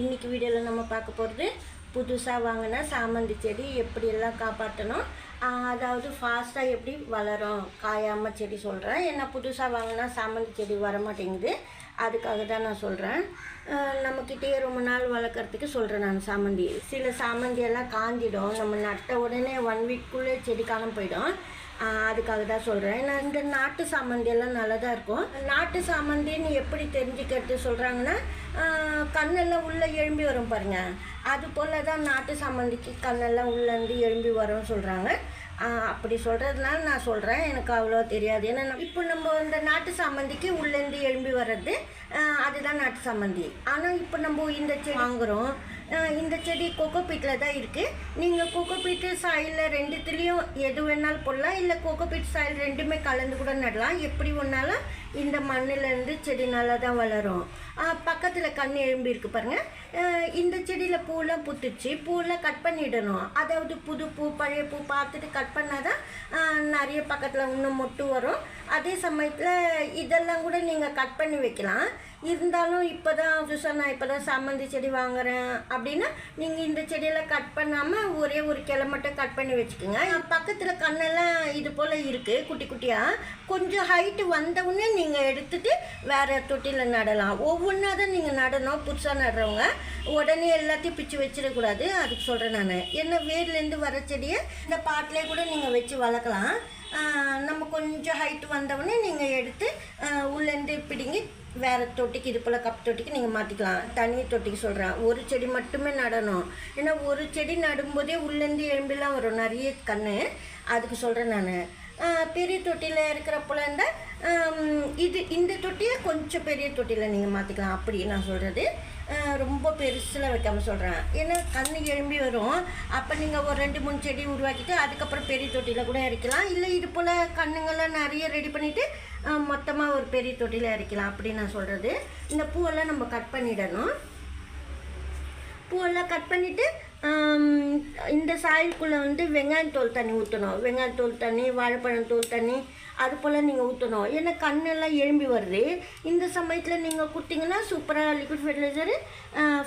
இன்றைக்கி வீடியோவில் நம்ம பார்க்க போகிறது புதுசாக வாங்கின சாமந்தி செடி எப்படியெல்லாம் காப்பாற்றணும்? அதாவது ஃபாஸ்ட்டாக எப்படி வளரும்? காயாமல் செடி சொல்கிறேன் ஏன்னா புதுசாக வாங்கினா சாமந்தி செடி வர மாட்டேங்குது அதுக்காக தான் நான் சொல்கிறேன் நம்மக்கிட்டே ரொம்ப நாள் வளர்க்குறதுக்கு சொல்கிறேன் நான் சாமந்தி. சில சாமந்தி எல்லாம் காஞ்சிடும். நம்ம நட்ட உடனே ஒன் வீக்குள்ளே செடி காலம் போயிடும். அதுக்காக தான் சொல்கிறேன் நான் இந்த நாட்டு சாமந்தி எல்லாம் நல்லா தான் இருக்கும். நாட்டு சாமந்தின்னு எப்படி தெரிஞ்சுக்கிறது சொல்கிறாங்கன்னா கண்ணெல்லாம் உள்ளே எழும்பி வரும் பாருங்கள் அது போல் தான் நாட்டு சாமந்திக்கு கண்ணெல்லாம் உள்ளேருந்து எழும்பி வரும்னு சொல்கிறாங்க அப்படி சொல்கிறதுனால நான் சொல்கிறேன் எனக்கு அவ்வளோ தெரியாது. ஏன்னா இப்போ நம்ம இந்த நாட்டு சாமந்திக்கு உள்ளேருந்து எழும்பி வர்றது அதுதான் நாட்டு சாமந்தி. ஆனால் இப்போ நம்ம இந்த செடி வாங்குகிறோம் இந்த செடி கோகோபீட்டில் தான் இருக்குது நீங்கள் கோகோபீட்டு சாயில் ரெண்டுத்துலேயும் எது வேணாலும் போடலாம். இல்லை கோகோபீட் சாயில் ரெண்டுமே கலந்து கூட நடலாம். எப்படி ஒன்றாலும் இந்த மண்ணிலேருந்து செடி நல்லா தான் வளரும். பக்கத்தில் கண் எழும்பி இருக்கு பாருங்கள் இந்த செடியில் பூலாம் பூத்துச்சு. பூலாம் கட் பண்ணிடணும். அதாவது புது பூ பழைய பூ பார்த்துட்டு கட் பண்ணால் தான் நிறைய பக்கத்தில் இன்னும் மொட்டு வரும். அதே சமயத்தில் இதெல்லாம் கூட நீங்கள் கட் பண்ணி வைக்கலாம். இருந்தாலும் இப்போ தான் சுசா நான் இப்போ தான் சாமந்தி செடி வாங்குறேன் அப்படின்னா நீங்கள் இந்த செடியெல்லாம் கட் பண்ணாமல் ஒரே ஒரு கிளை மட்டும் கட் பண்ணி வச்சுக்கோங்க. பக்கத்தில் கண்ணெல்லாம் இது போல் இருக்குது குட்டி குட்டியாக கொஞ்சம் ஹைட்டு வந்தவுடனே நீங்கள் எடுத்துட்டு வேறு தொட்டியில் நடலாம். ஒவ்வொன்றா தான் நீங்கள் நடணும் புதுசாக நடுறவங்க. உடனே எல்லாத்தையும் பிச்சு வச்சிடக்கூடாது. அதுக்கு சொல்கிறேன் நான். ஏன்னா வேர்லேருந்து வர செடியை இந்த பாட்டிலே கூட நீங்கள் வச்சு வளர்க்கலாம். கொஞ்சம் ஹைட்டு வந்தவுடனே நீங்கள் எடுத்து உள்ளேருந்து பிடுங்கி வேறு தொட்டிக்கு இது போல் கப் தொட்டிக்கு நீங்கள் மாற்றிக்கலாம் தனி தொட்டிக்கு சொல்கிறேன் ஒரு செடி மட்டுமே நடணும். ஏன்னா ஒரு செடி நடும்போதே உள்ளேருந்து எலும்பெல்லாம் வரும். நிறைய கன்று அதுக்கு சொல்கிறேன் நான். பெரிய தொட்டியில் இருக்கிறப்போல இருந்தால் இது இந்த தொட்டியை கொஞ்சம் பெரிய தொட்டியில் நீங்கள் மாற்றிக்கலாம் அப்படி நான் சொல்கிறது ரொம்ப பெருசில் வைக்காமல் சொல்கிறேன் ஏன்னா கண் எழும்பி வரும். அப்போ நீங்கள் ஒரு ரெண்டு மூணு செடி உருவாக்கிட்டு அதுக்கப்புறம் பெரிய தொட்டியில் கூட இறக்கலாம். இல்லை இது போல் கண்ணுங்கள்லாம் நிறைய ரெடி பண்ணிவிட்டு மொத்தமாக ஒரு பெரிய தொட்டியில் இறக்கலாம். அப்படி நான் சொல்கிறது இந்த பூவெல்லாம் நம்ம கட் பண்ணிடணும். பூவெல்லாம் கட் பண்ணிவிட்டு இந்த சாயலுக்குள்ளே வந்து வெங்காயம் தோல் தண்ணி ஊற்றணும் வெங்காயம் தோல் தண்ணி வாழைப்பழம் தோல் தண்ணி அது போல் நீங்கள் ஊற்றணும் ஏன்னா கண்ணெல்லாம் எழும்பி வருது. இந்த சமயத்தில் நீங்கள் கொடுத்தீங்கன்னா சூப்பராக லிக்விட் ஃபெர்டிலைசரு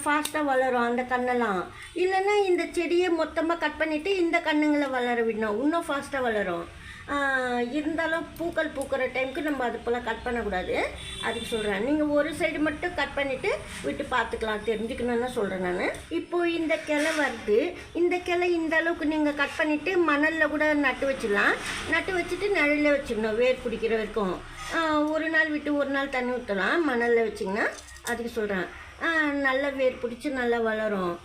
ஃபாஸ்ட்டாக வளரும் அந்த கண்ணெல்லாம். இல்லைன்னா இந்த செடியை மொத்தமாக கட் பண்ணிவிட்டு இந்த கண்ணுங்களை வளர விடணும். இன்னும் ஃபாஸ்ட்டாக வளரும். இருந்தாலும் பூக்கள் பூக்கிற டைமுக்கு நம்ம அது போல் கட் பண்ணக்கூடாது. அதுக்கு சொல்கிறேன் நீங்கள் ஒரு சைடு மட்டும் கட் பண்ணிவிட்டு விட்டு பார்த்துக்கலாம். தெரிஞ்சுக்கணும்னு சொல்கிறேன் நான். இப்போது இந்த கிளை வருது. இந்த கிளை இந்த அளவுக்கு நீங்கள் கட் பண்ணிவிட்டு மணலில் கூட நட்டு வச்சிடலாம். நட்டு வச்சுட்டு நிழலில் வச்சிடணும். வேர் பிடிக்கிற வரைக்கும். ஒரு நாள் விட்டு ஒரு நாள் தண்ணி ஊற்றலாம் மணலில் வச்சிங்கன்னா அதுக்கு சொல்கிறேன் நல்லா வேர் பிடிச்சி நல்லா வளரும்.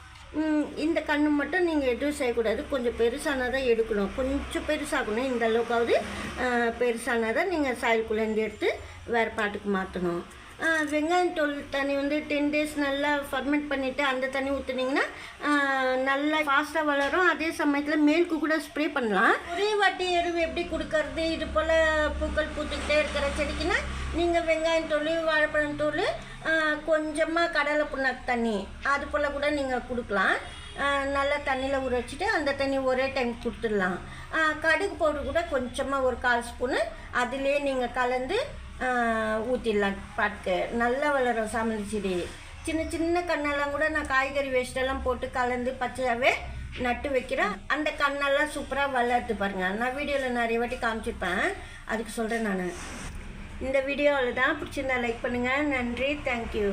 இந்த கண்ணு மட்டும் நீங்கள் எதுவும் செய்யக்கூடாது. கொஞ்சம் பெருசானால் தான் எடுக்கணும். கொஞ்சம் பெருசாகணும். இந்த அளவுக்காவது பெருசானால் தான் நீங்கள் சாயலுக்குள்ளேருந்து எடுத்து வேறு பாட்டுக்கு மாற்றணும் வெங்காயம் தோல் தண்ணி வந்து டென் டேஸ் நல்லா ஃபர்மெண்ட் பண்ணிவிட்டு அந்த தண்ணி ஊற்றுனீங்கன்னா நல்லா ஃபாஸ்ட்டாக வளரும். அதே சமயத்தில் மேலுக்கு கூட ஸ்ப்ரே பண்ணலாம். ஒரே வாட்டி எருவு எப்படி கொடுக்கறது? இது போல் பூக்கள் பூத்துக்கிட்டே இருக்கிற செடிக்குன்னா நீங்கள் வெங்காயம் தோல் வாழைப்பழம் தோல் கொஞ்சமாக கடலை புண்ணாக்கு தண்ணி அது போல் கூட நீங்கள் கொடுக்கலாம். நல்லா தண்ணியில் ஊற வச்சுட்டு அந்த தண்ணி ஒரே டைம் கொடுத்துடலாம். கடுகு பவுடர் கூட கொஞ்சமாக ஒரு கால் ஸ்பூனு அதிலே நீங்கள் கலந்து ஊற்றிடலாம் பாட்டுக்கு நல்லா வளரும் சாமந்தி செடி. சின்ன சின்ன கண்ணெல்லாம் கூட நான் காய்கறி வேஸ்டெல்லாம் போட்டு கலந்து பச்சையாகவே நட்டு வைக்கிறேன். அந்த கண்ணெல்லாம் சூப்பராக வளர்த்து பாருங்கள் நான் வீடியோவில் நிறைய வாட்டி காமிச்சிருப்பேன். அதுக்கு சொல்கிறேன் நான். இந்த வீடியோவில் தான் பிடிச்சிருந்தா லைக் பண்ணுங்கள் நன்றி. தேங்க்யூ